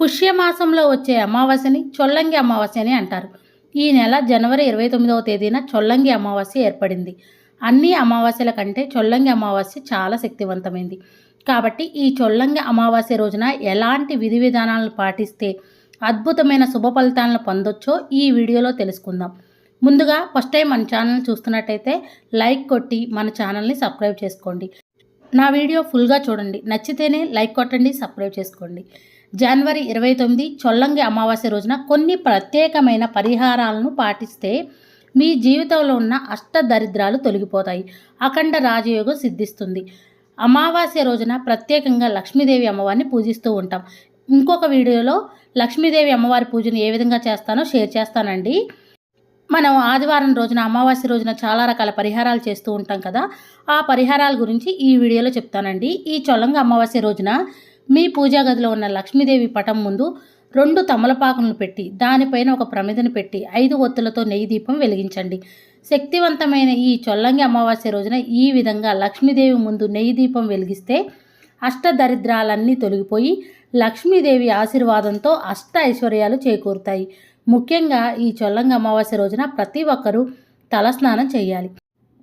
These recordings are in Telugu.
పుష్యమాసంలో వచ్చే అమావాస్యని చొల్లంగి అమావాస్య అని అంటారు. ఈ నెల జనవరి ఇరవై తొమ్మిదవ తేదీన చొల్లంగి అమావాస్య ఏర్పడింది. అన్ని అమావాస్యల కంటే చొల్లంగి అమావాస్య చాలా శక్తివంతమైంది. కాబట్టి ఈ చొల్లంగి అమావాస్య రోజున ఎలాంటి విధి విధానాలను పాటిస్తే అద్భుతమైన శుభ ఫలితాలను పొందొచ్చో ఈ వీడియోలో తెలుసుకుందాం. ముందుగా ఫస్ట్ టైం మన ఛానల్ చూస్తున్నట్టయితే లైక్ కొట్టి మన ఛానల్ని సబ్స్క్రైబ్ చేసుకోండి. నా వీడియో ఫుల్గా చూడండి. నచ్చితేనే లైక్ కొట్టండి సబ్స్క్రైబ్ చేసుకోండి. జనవరి ఇరవై తొమ్మిది చొల్లంగి అమావాస్య రోజున కొన్ని ప్రత్యేకమైన పరిహారాలను పాటిస్తే మీ జీవితంలో ఉన్న అష్ట దరిద్రాలు తొలగిపోతాయి. అఖండ రాజయోగం సిద్ధిస్తుంది. అమావాస్య రోజున ప్రత్యేకంగా లక్ష్మీదేవి అమ్మవారిని పూజిస్తూ ఉంటాం. ఇంకొక వీడియోలో లక్ష్మీదేవి అమ్మవారి పూజను ఏ విధంగా చేస్తానో షేర్ చేస్తానండి. మనం ఆదివారం రోజున అమావాస్య రోజున చాలా రకాల పరిహారాలు చేస్తూ ఉంటాం కదా. ఆ పరిహారాల గురించి ఈ వీడియోలో చెప్తానండి. ఈ చొల్లంగా అమావాస్య రోజున మీ పూజా గదిలో ఉన్న లక్ష్మీదేవి పటం ముందు రెండు తమలపాకులను పెట్టి దానిపైన ఒక ప్రమిదను పెట్టి ఐదు ఒత్తులతో నెయ్యి దీపం వెలిగించండి. శక్తివంతమైన ఈ చొల్లంగి అమావాస్య రోజున ఈ విధంగా లక్ష్మీదేవి ముందు నెయ్యి దీపం వెలిగిస్తే అష్టదరిద్రాలన్నీ తొలగిపోయి లక్ష్మీదేవి ఆశీర్వాదంతో అష్ట ఐశ్వర్యాలు చేకూరుతాయి. ముఖ్యంగా ఈ చొల్లంగి అమావాస్య రోజున ప్రతి ఒక్కరూ తలస్నానం చేయాలి.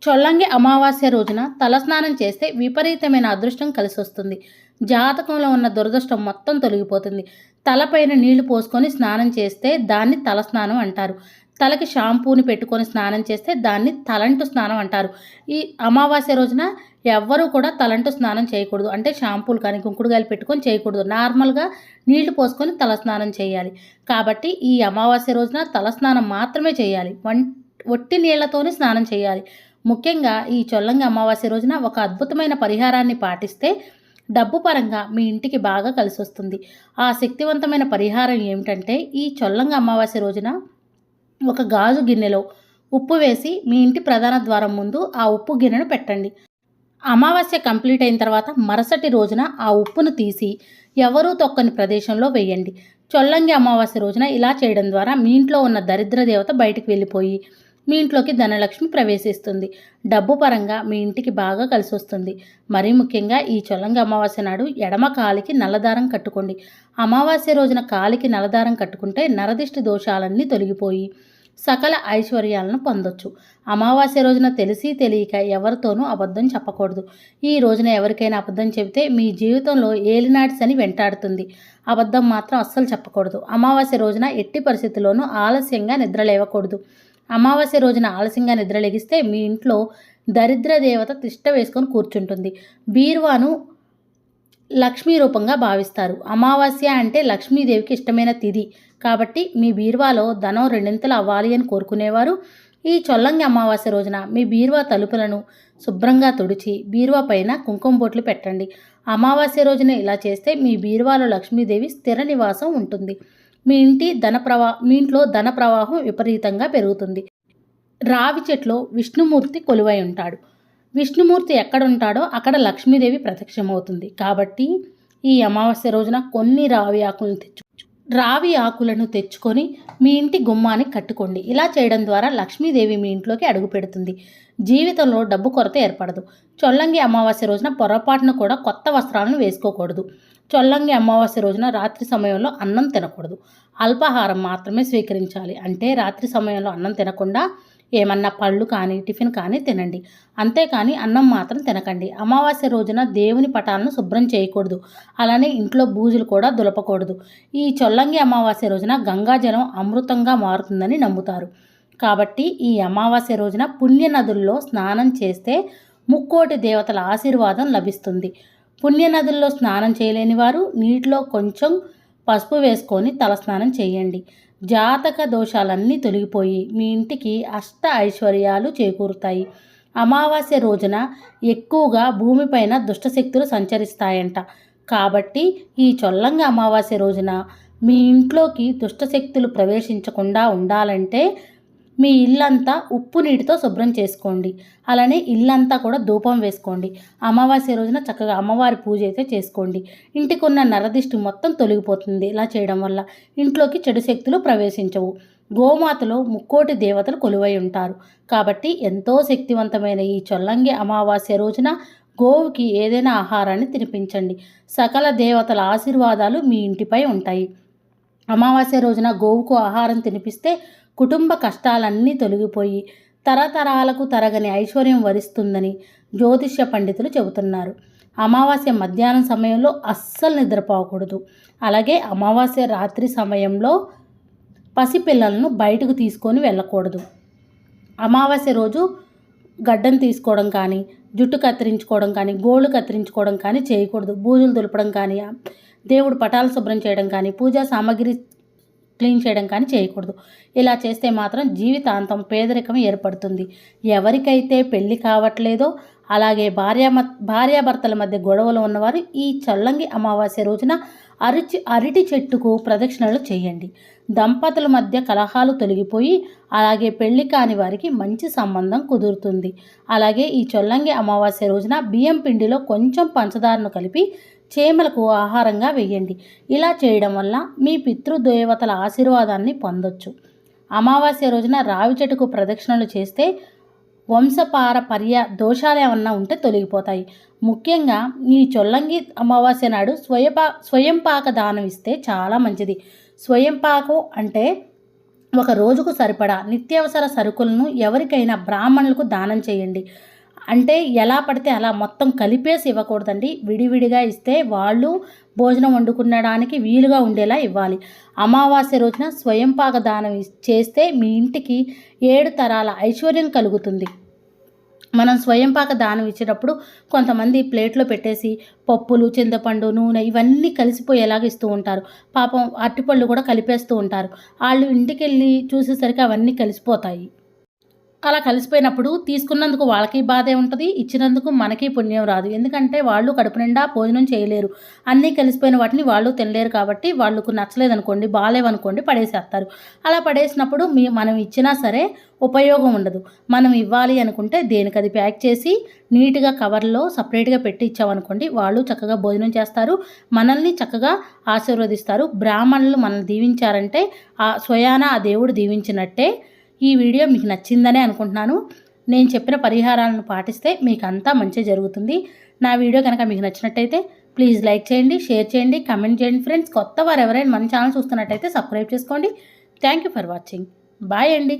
చొల్లంగి అమావాస్య రోజున తలస్నానం చేస్తే విపరీతమైన అదృష్టం కలిసి వస్తుంది జాతకంలో ఉన్న దురదృష్టం మొత్తం తొలగిపోతుంది. తలపైన నీళ్ళు పోసుకొని స్నానం చేస్తే దాన్ని తలస్నానం అంటారు. తలకి షాంపూని పెట్టుకొని స్నానం చేస్తే దాన్ని తలంటు స్నానం అంటారు. ఈ అమావాస్య రోజున ఎవ్వరూ కూడా తలంటు స్నానం చేయకూడదు. అంటే షాంపూలు కానీ కుంకుడుగాయలు పెట్టుకొని చేయకూడదు. నార్మల్గా నీళ్ళు పోసుకొని తలస్నానం చేయాలి. కాబట్టి ఈ అమావాస్య రోజున తలస్నానం మాత్రమే చేయాలి. వం ఒట్టి నీళ్ళతోనే స్నానం చేయాలి. ముఖ్యంగా ఈ చొల్లంగి అమావాస్య రోజున ఒక అద్భుతమైన పరిహారాన్ని పాటిస్తే డబ్బు పరంగా మీ ఇంటికి బాగా కలిసి వస్తుంది ఆ శక్తివంతమైన పరిహారం ఏమిటంటే ఈ చొల్లంగ అమావాస్య రోజున ఒక గాజు గిన్నెలో ఉప్పు వేసి మీ ఇంటి ప్రధాన ద్వారం ముందు ఆ ఉప్పు గిన్నెను పెట్టండి. అమావాస్య కంప్లీట్ అయిన తర్వాత మరుసటి రోజున ఆ ఉప్పును తీసి ఎవరూ తొక్కని ప్రదేశంలో వేయండి. చొల్లంగి అమావాస్య రోజున ఇలా చేయడం ద్వారా మీ ఇంట్లో ఉన్న దరిద్ర దేవత బయటికి వెళ్ళిపోయి మీ ఇంట్లోకి ధనలక్ష్మి ప్రవేశిస్తుంది. డబ్బు పరంగా మీ ఇంటికి బాగా కలిసి వస్తుంది మరీ ముఖ్యంగా ఈ చొల్లంగి అమావాస్య నాడు ఎడమ కాలికి నల్లదారం కట్టుకోండి. అమావాస్య రోజున కాలికి నల్లదారం కట్టుకుంటే నరదిష్టి దోషాలన్నీ తొలగిపోయి సకల ఐశ్వర్యాలను పొందొచ్చు. అమావాస్య రోజున తెలిసి తెలియక ఎవరితోనూ అబద్ధం చెప్పకూడదు. ఈ రోజున ఎవరికైనా అబద్ధం చెబితే మీ జీవితంలో ఏలినాటి అని వెంటాడుతుంది. అబద్ధం మాత్రం అస్సలు చెప్పకూడదు. అమావాస్య రోజున ఎట్టి పరిస్థితుల్లోనూ ఆలస్యంగా నిద్ర లేవకూడదు. అమావాస్య రోజున ఆలస్యంగా నిద్రలేగిస్తే మీ ఇంట్లో దరిద్ర దేవత తిష్ట వేసుకొని కూర్చుంటుంది. బీరువాను లక్ష్మీ రూపంగా భావిస్తారు. అమావాస్య అంటే లక్ష్మీదేవికి ఇష్టమైన తిథి. కాబట్టి మీ బీరువాలో ధనం రెండింతలు అవ్వాలి అని కోరుకునేవారు. ఈ చొల్లంగి అమావాస్య రోజున మీ బీరువా తలుపులను శుభ్రంగా తుడిచి బీరువా పైన కుంకుమ బొట్లు పెట్టండి. అమావాస్య రోజున ఇలా చేస్తే మీ బీరువాలో లక్ష్మీదేవి స్థిర నివాసం ఉంటుంది. మీ ఇంటి ధన ప్రవా మీ ఇంట్లో ధన ప్రవాహం విపరీతంగా పెరుగుతుంది. రావి చెట్లో విష్ణుమూర్తి కొలువై ఉంటాడు. విష్ణుమూర్తి ఎక్కడ ఉంటాడో అక్కడ లక్ష్మీదేవి ప్రత్యక్షమవుతుంది. కాబట్టి ఈ అమావాస్య రోజున కొన్ని రావి ఆకులను తెచ్చు రావి ఆకులను తెచ్చుకొని మీ ఇంటి గుమ్మానికి కట్టుకోండి. ఇలా చేయడం ద్వారా లక్ష్మీదేవి మీ ఇంట్లోకి అడుగు పెడుతుంది. జీవితంలో డబ్బు కొరత ఏర్పడదు. చొల్లంగి అమావాస్య రోజున పొరపాటున కూడా కొత్త వస్త్రాలను వేసుకోకూడదు. చొల్లంగి అమావాస్య రోజున రాత్రి సమయంలో అన్నం తినకూడదు. అల్పాహారం మాత్రమే స్వీకరించాలి. అంటే రాత్రి సమయంలో అన్నం తినకుండా ఏమన్నా పళ్ళు కానీ టిఫిన్ కానీ తినండి. అంతేకాని అన్నం మాత్రం తినకండి. అమావాస్య రోజున దేవుని పటాలను శుభ్రం చేయకూడదు. అలానే ఇంట్లో బూజులు కూడా దులపకూడదు. ఈ చొల్లంగి అమావాస్య రోజున గంగాజలం అమృతంగా మారుతుందని నమ్ముతారు. కాబట్టి ఈ అమావాస్య రోజున పుణ్య నదుల్లో స్నానం చేస్తే ముక్కోటి దేవతల ఆశీర్వాదం లభిస్తుంది. పుణ్య నదుల్లో స్నానం చేయలేని వారు నీటిలో కొంచెం పసుపు వేసుకొని తలస్నానం చేయండి. జాతక దోషాలన్నీ తొలగిపోయి మీ ఇంటికి అష్ట ఐశ్వర్యాలు చేకూరుతాయి. అమావాస్య రోజున ఎక్కువగా భూమిపైన దుష్టశక్తులు సంచరిస్తాయంట. కాబట్టి ఈ చొల్లంగ అమావాస్య రోజున మీ ఇంట్లోకి దుష్టశక్తులు ప్రవేశించకుండా ఉండాలంటే మీ ఇల్లంతా ఉప్పు నీటితో శుభ్రం చేసుకోండి. అలానే ఇల్లంతా కూడా ధూపం వేసుకోండి. అమావాస్య రోజున చక్కగా అమ్మవారి పూజ అయితే చేసుకోండి. ఇంటికి ఉన్న నరదిష్టి మొత్తం తొలగిపోతుంది ఇలా చేయడం వల్ల. ఇంట్లోకి చెడు శక్తులు ప్రవేశించవు. గోమాతలో ముక్కోటి దేవతలు కొలువై ఉంటారు. కాబట్టి ఎంతో శక్తివంతమైన ఈ చొల్లంగి అమావాస్య రోజున గోవుకి ఏదైనా ఆహారాన్ని తినిపించండి. సకల దేవతల ఆశీర్వాదాలు మీ ఇంటిపై ఉంటాయి. అమావాస్య రోజున గోవుకు ఆహారం తినిపిస్తే కుటుంబ కష్టాలన్నీ తొలగిపోయి తరతరాలకు తరగని ఐశ్వర్యం వరిస్తుందని జ్యోతిష్య పండితులు చెబుతున్నారు. అమావాస్య మధ్యాహ్నం సమయంలో అస్సలు నిద్రపోకూడదు. అలాగే అమావాస్య రాత్రి సమయంలో పసిపిల్లలను బయటకు తీసుకొని వెళ్ళకూడదు. అమావాస్య రోజు గడ్డం తీసుకోవడం కానీ జుట్టు కత్తిరించుకోవడం కానీ గోళ్ళు కత్తిరించుకోవడం కానీ చేయకూడదు. బూజులు దులపడం కానీ దేవుడు పటాలు శుభ్రం చేయడం కానీ పూజా సామాగ్రి క్లీన్ చేయడం కానీ చేయకూడదు. ఇలా చేస్తే మాత్రం జీవితాంతం పేదరికం ఏర్పడుతుంది. ఎవరికైతే పెళ్ళి కావట్లేదో అలాగే భార్య భార్యాభర్తల మధ్య గొడవలు ఉన్నవారు ఈ చల్లంగి అమావాస్య రోజున అరిచి అరటి చెట్టుకు ప్రదక్షిణలు చేయండి. దంపతుల మధ్య కలహాలు తొలగిపోయి అలాగే పెళ్ళి కాని వారికి మంచి సంబంధం కుదురుతుంది. అలాగే ఈ చొల్లంగి అమావాస్య రోజున బియ్యం పిండిలో కొంచెం పంచదారను కలిపి చేమలకు ఆహారంగా వేయండి. ఇలా చేయడం వల్ల మీ పితృదేవతల ఆశీర్వాదాన్ని పొందొచ్చు. అమావాస్య రోజున రావి చెట్టుకు ప్రదక్షిణలు చేస్తే వంశపారపర్య దోషాలు ఏమన్నా ఉంటే తొలగిపోతాయి. ముఖ్యంగా ఈ చొల్లంగి అమావాస్య నాడు స్వయపా స్వయంపాక దానం ఇస్తే చాలా మంచిది. స్వయంపాకం అంటే ఒక రోజుకు సరిపడా నిత్యావసర సరుకులను ఎవరికైనా బ్రాహ్మణులకు దానం చేయండి. అంటే ఎలా పడితే అలా మొత్తం కలిపేసి ఇవ్వకూడదండి. విడివిడిగా ఇస్తే వాళ్ళు భోజనం వండుకునడానికి వీలుగా ఉండేలా ఇవ్వాలి. అమావాస్య రోజున స్వయంపాక దానం చేస్తే మీ ఇంటికి ఏడు తరాల ఐశ్వర్యం కలుగుతుంది. మనం స్వయంపాక దానం ఇచ్చేటప్పుడు కొంతమంది ప్లేట్లో పెట్టేసి పప్పులు చింతపండు నూనె ఇవన్నీ కలిసిపోయేలాగా ఇస్తూ ఉంటారు. పాపం అరటిపళ్ళు కూడా కలిపేస్తూ ఉంటారు. వాళ్ళు ఇంటికి వెళ్ళి చూసేసరికి అవన్నీ కలిసిపోతాయి. అలా కలిసిపోయినప్పుడు తీసుకున్నందుకు వాళ్ళకి బాధే ఉంటుంది ఇచ్చినందుకు మనకి పుణ్యం రాదు. ఎందుకంటే వాళ్ళు కడుపు నిండా భోజనం చేయలేరు. అన్నీ కలిసిపోయిన వాటిని వాళ్ళు తినలేరు కాబట్టి వాళ్ళకు నచ్చలేదనుకోండి బాగాలేవనుకోండి పడేసేస్తారు. అలా పడేసినప్పుడు మీ మనం ఇచ్చినా సరే ఉపయోగం ఉండదు. మనం ఇవ్వాలి అనుకుంటే దేనికి అది ప్యాక్ చేసి నీట్గా కవర్లో సపరేట్గా పెట్టి ఇచ్చామనుకోండి వాళ్ళు చక్కగా భోజనం చేస్తారు మనల్ని చక్కగా ఆశీర్వదిస్తారు. బ్రాహ్మణులు మనల్ని దీవించారంటే ఆ స్వయాన ఆ దేవుడు దీవించినట్టే ఈ వీడియో మీకు నచ్చిందనే అనుకుంటున్నాను. నేను చెప్పిన పరిహారాలను పాటిస్తే మీకు అంతా మంచి జరుగుతుంది. నా వీడియో కనుక మీకు నచ్చినట్టయితే ప్లీజ్ లైక్ చేయండి షేర్ చేయండి కమెంట్ చేయండి ఫ్రెండ్స్. కొత్త వారు ఎవరైనా మన ఛానల్ చూస్తున్నట్టయితే సబ్స్క్రైబ్ చేసుకోండి. Thank you for watching. Bye అండి.